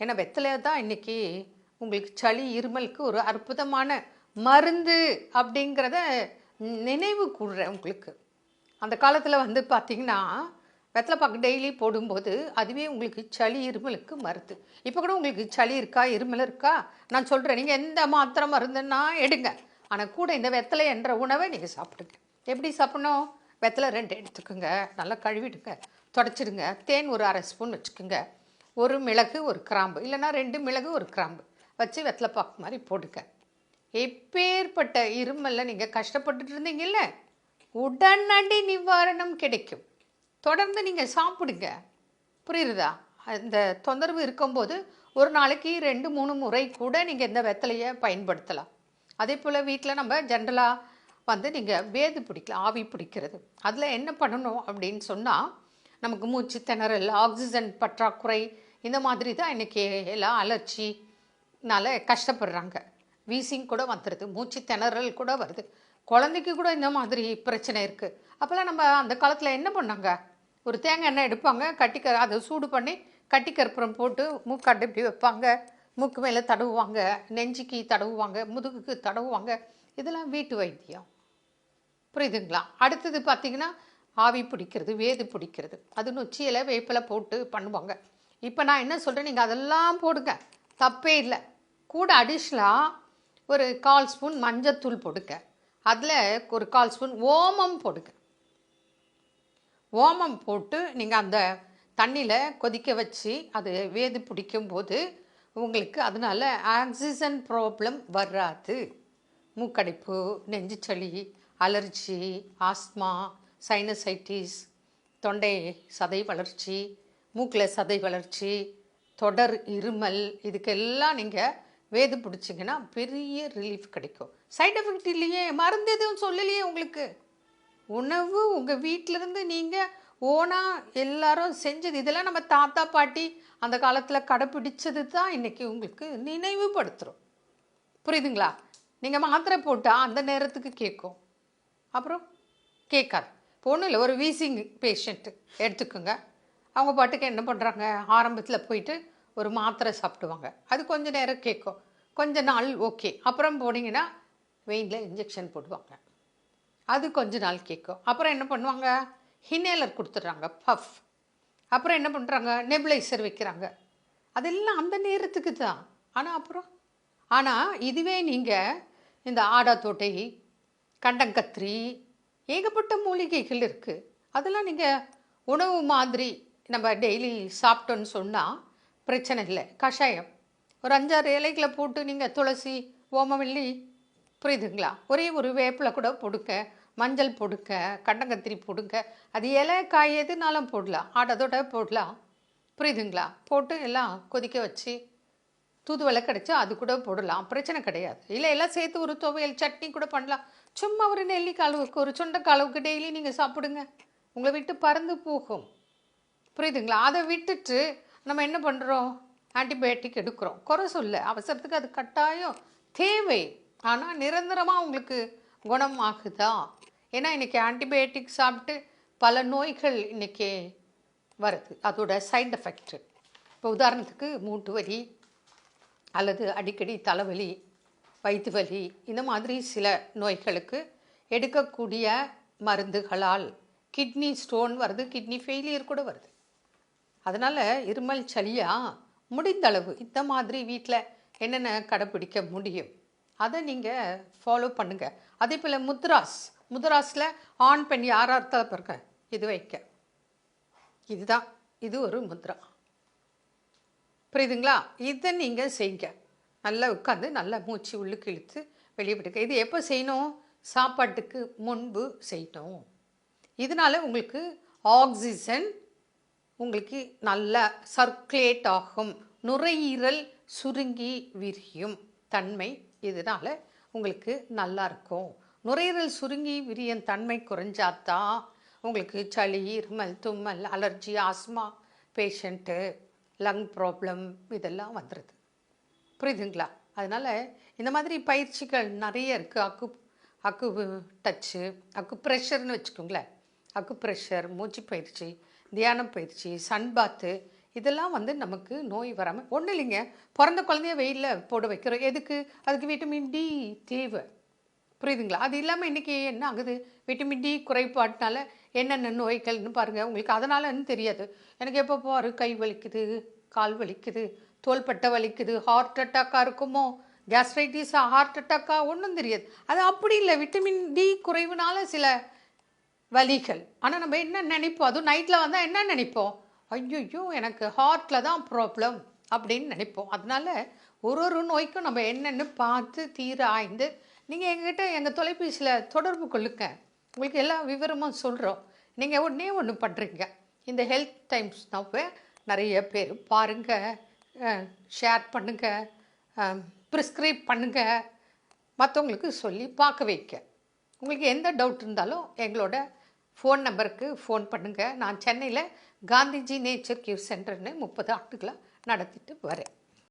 ஏன்னா வெத்தலை தான் இன்றைக்கி உங்களுக்கு சளி இருமலுக்கு ஒரு அற்புதமான மருந்து அப்படிங்கிறத நினைவு கூடுறேன் உங்களுக்கு. அந்த காலத்தில் வந்து பார்த்தீங்கன்னா வெத்தலை பாக்கு டெய்லி போடும்போது அதுவே உங்களுக்கு சளி இருமலுக்கு மருந்து. இப்போ கூட உங்களுக்கு சளி இருக்கா இருமல் இருக்கா? நான் சொல்கிறேன் நீங்கள் எந்த மாத்திரை மருந்துன்னா எடுங்க. ஆனால் கூட இந்த வெத்தலை என்ற உணவை நீங்கள் சாப்பிடுங்க. எப்படி சாப்பிடணும்? வெத்தலை ரெண்டு எடுத்துக்கோங்க. நல்லா கழுவிடுங்க. தொடச்சிடுங்க. தேன் ஒரு அரை ஸ்பூன் வச்சுக்கோங்க. ஒரு மிளகு ஒரு கிராம்பு. இல்லைன்னா ரெண்டு மிளகு ஒரு கிராம்பு. வச்சு வெத்தலை பாக்கு மாதிரி போடுங்க எப்பேற்பட்ட இருமல்ல நீங்கள் கஷ்டப்பட்டுட்டு இருந்தீங்கல்ல உடனடி நிவாரணம் கிடைக்கும். தொடர்ந்து நீங்கள் சாப்பிடுங்க. புரியுறதா? அந்த தொந்தரவு இருக்கும்போது ஒரு நாளைக்கு ரெண்டு மூணு முறை கூட நீங்கள் இந்த வெத்தலையை பயன்படுத்தலாம். அதே போல் வீட்டில் நம்ம ஜென்ரலாக வந்து நீங்கள் வேது பிடிக்கலாம் ஆவி பிடிக்கிறது. அதில் என்ன பண்ணணும் அப்படின்னு சொன்னால் நமக்கு மூச்சு திணறல் ஆக்சிஜன் பற்றாக்குறை இந்த மாதிரி தான் இன்றைக்கி எல்லாம் அலர்ச்சினால் கஷ்டப்படுறாங்க. வீசிங் கூட வந்துடுது மூச்சு திணறல் கூட வருது. குழந்தைக்கு கூட இந்த மாதிரி பிரச்சனை இருக்குது அப்போல்லாம் நம்ம அந்த காலத்தில் என்ன பண்ணாங்க? ஒரு தேங்காய் எண்ணெய் எடுப்பாங்க கட்டிக்க அதை சூடு பண்ணி கட்டி கற்பூரம் போட்டு மூக்காட்டு இப்படி வைப்பாங்க. மூக்கு மேலே தடவுவாங்க நெஞ்சுக்கு தடவுவாங்க முதுகுக்கு தடவுவாங்க. இதெல்லாம் வீட்டு வைத்தியம். புரியுதுங்களா? அடுத்தது பார்த்தீங்கன்னா ஆவி பிடிக்கிறது வேது பிடிக்கிறது. அது நொச்சியில் வேப்பில போட்டு பண்ணுவாங்க. இப்போ நான் என்ன சொல்கிறேன் நீங்கள் அதெல்லாம் போடுங்க. தப்பே இல்லை. கூட அடிஷ்னலாக ஒரு கால் ஸ்பூன் மஞ்சத்தூள் போடுங்க. அதில் ஒரு கால் ஸ்பூன் ஓமம் போடுங்க. ஓமம் போட்டு நீங்கள் அந்த தண்ணியில் கொதிக்க வச்சு அது வேது பிடிக்கும் போது உங்களுக்கு அதனால ஆக்சிஜன் ப்ராப்ளம் வராது. மூக்கடைப்பு நெஞ்சுச்சளி அலர்ஜி ஆஸ்மா சைனசைட்டிஸ் தொண்டை சதை வளர்ச்சி மூக்கில் சதை வளர்ச்சி தொடர் இருமல் இதுக்கெல்லாம் நீங்கள் வேது பிடிச்சிங்கன்னா பெரிய ரிலீஃப் கிடைக்கும். சைட் எஃபெக்ட் இல்லையே மருந்து எதுவும் சொல்லலையே உங்களுக்கு. உணவு உங்கள் வீட்டிலேருந்து நீங்கள் ஓனாக எல்லாரும் செஞ்சது. இதெல்லாம் நம்ம தாத்தா பாட்டி அந்த காலத்தில் கடைப்பிடிச்சது தான் இன்றைக்கி உங்களுக்கு நினைவுபடுத்துகிறோம் புரியுதுங்களா? நீங்கள் மாத்திரை போட்டால் அந்த நேரத்துக்கு கேட்கும். அப்புறம் கேட்காது. இப்போ ஒன்றும் இல்லை ஒரு வீசிங் பேஷண்ட்டு எடுத்துக்கோங்க. அவங்க பாட்டுக்கு என்ன பண்ணுறாங்க ஆரம்பத்தில் போயிட்டு ஒரு மாத்திரை சாப்பிடுவாங்க. அது கொஞ்ச நேரம் கேட்கும் கொஞ்ச நாள் ஓகே. அப்புறம் போனீங்கன்னா வெயினில் இன்ஜெக்ஷன் போடுவாங்க. அது கொஞ்ச நாள் கேட்கும் அப்புறம் என்ன பண்ணுவாங்க? ஹினேலர் கொடுத்துட்றாங்க பஃப் அப்புறம் என்ன பண்ணுறாங்க நெபுலைசர் வைக்கிறாங்க. அதெல்லாம் அந்த நேரத்துக்கு தான். ஆனால் அப்புறம்? ஆனால் இதுவே நீங்கள் இந்த ஆடாத்தோட்டை கண்டங்கத்திரி ஏகப்பட்ட மூலிகைகள் இருக்குது அதெல்லாம் நீங்கள் உணவு மாதிரி நம்ம டெய்லி சாப்பிட்டோன்னு சொன்னால் பிரச்சனை இல்லை. கஷாயம். ஒரு அஞ்சாறு இலைகளை போட்டு நீங்கள் துளசி ஓமவல்லி புரியுதுங்களா? ஒரே ஒரு வேப்பில் கூட போடுங்க. மஞ்சள் போடுங்க கண்டங்கத்திரி போடுங்க. அது இலை காய் எதுனாலும் போடலாம். ஆடதோட போடலாம். புரியுதுங்களா? போட்டு எல்லாம் கொதிக்க வச்சு தூதுவலை கிடச்சா அது கூட போடலாம். பிரச்சனை கிடையாது. இல்லை எல்லாம் சேர்த்து ஒரு துவையல் சட்னி கூட பண்ணலாம். சும்மா ஒரு நெல்லிக்காய் அளவுக்கு ஒரு சுண்டைக்காய் அளவுக்கு டெய்லி நீங்கள் சாப்பிடுங்க. உங்களை விட்டு பறந்து போகும். புரியுதுங்களா? அதை விட்டுட்டு நம்ம என்ன பண்ணுறோம் ஆன்டிபயோட்டிக் எடுக்கிறோம். குறை சொல்ல அவசரத்துக்கு அது கட்டாயம் தேவை. ஆனால் நிரந்தரமாக உங்களுக்கு குணம் ஆகுதா ஏன்னா இன்றைக்கி ஆன்டிபயோட்டிக் சாப்பிட்டு பல நோய்கள் இன்றைக்கி வருது. அதோட சைட் எஃபெக்ட் இப்போ உதாரணத்துக்கு மூட்டு வலி அல்லது அடிக்கடி தலைவலி வயிற்று வலி இந்த மாதிரி சில நோய்களுக்கு எடுக்கக்கூடிய மருந்துகளால் கிட்னி ஸ்டோன் வருது கிட்னி ஃபெயிலியர் கூட வருது. அதனால் இருமல் சளியா முடிந்தளவு இந்த மாதிரி வீட்டில் என்னென்ன கடைப்பிடிக்க முடியும்? அதை நீங்கள் ஃபாலோ பண்ணுங்கள் அதே போல் முத்ராஸ் முத்ராஸில் ஆண் பெண் யார் அர்த்தம் பாருங்க. இது வைக்க. இதுதான். இது ஒரு முத்ரா. புரியுதுங்களா? இதை நீங்கள் செய்யுங்க நல்லா உட்காந்து நல்லா மூச்சு உள்ளுக்கு இழுத்து வெளியே விடுங்க. இது எப்போ செய்யணும்? சாப்பாட்டுக்கு முன்பு செய்யணும் இதனால் உங்களுக்கு ஆக்சிஜன் உங்களுக்கு நல்லா சர்க்குலேட் ஆகும். நுரையீரல் சுருங்கி விரியும் தன்மை இதனால் உங்களுக்கு நல்லா இருக்கும். நுரையீரல் சுருங்கி விரியும் தன்மை குறைஞ்சாதான் உங்களுக்கு சளி இருமல் தும்மல் allergy asthma patient lung problem இதெல்லாம் வந்துடுது புரியுதுங்களா? அதனால் இந்த மாதிரி பயிற்சிகள் நிறைய இருக்குது அக்கு அக்கு டச்சு அக்கு ப்ரெஷர்னு வச்சுக்கோங்களேன். அக்கு ப்ரெஷர் மூச்சு பயிற்சி தியானம் பயிற்சி சன் பாத்து இதெல்லாம் வந்து நமக்கு நோய் வராமல் ஒன்றும் இல்லைங்க. பிறந்த குழந்தைய வெயிலில் போட வைக்கிறோம் எதுக்கு? அதுக்கு விட்டமின் டி தேவை. புரியுதுங்களா? அது இல்லாமல் இன்றைக்கி என்ன ஆகுது? விட்டமின் டி குறைபாட்டினால என்னென்ன நோய்கள்னு பாருங்கள் உங்களுக்கு அதனாலன்னு தெரியாது. எனக்கு எப்போ பாரு கை வலிக்குது கால் வலிக்குது தோள்பட்டை வலிக்குது ஹார்ட் அட்டாக்காக இருக்குமோ? கேஸ்ட்ரைட்டிஸா ஹார்ட் அட்டாக்கா ஒன்றும் தெரியாது. அது அப்படி இல்லை. விட்டமின் டி குறைவுனால சில வலிகள். ஆனால் நம்ம என்ன நினைப்போம்? அதுவும் நைட்டில் வந்தால் என்ன நினைப்போம்? ஐயோ எனக்கு ஹார்ட்டில் தான் ப்ராப்ளம் அப்படின்னு நினைப்போம். அதனால ஒரு ஒரு நோய்க்கும் நம்ம என்னென்னு பார்த்து தீர ஆய்ந்து நீங்கள் எங்ககிட்ட எங்கள் தொலைபேசியில் தொடர்பு கொள்ளுங்க. உங்களுக்கு எல்லா விவரமும் சொல்கிறோம் நீங்கள் ஒன்றே ஒன்று பண்ணுறீங்க இந்த ஹெல்த் டைம்ஸ் நவ்வை நிறைய பேர் பாருங்கள் ஷேர் பண்ணுங்கள் ப்ரிஸ்கிரைப் பண்ணுங்கள் மற்றவங்களுக்கு சொல்லி பார்க்க வைக்க உங்களுக்கு எந்த டவுட் இருந்தாலும் எங்களோட ஃபோன் நம்பருக்கு ஃபோன் பண்ணுங்கள் நான் சென்னையில் காந்திஜி நேச்சர் கியூ சென்டர்னு முப்பது ஆண்டுகளாக நடத்திட்டு வரேன்.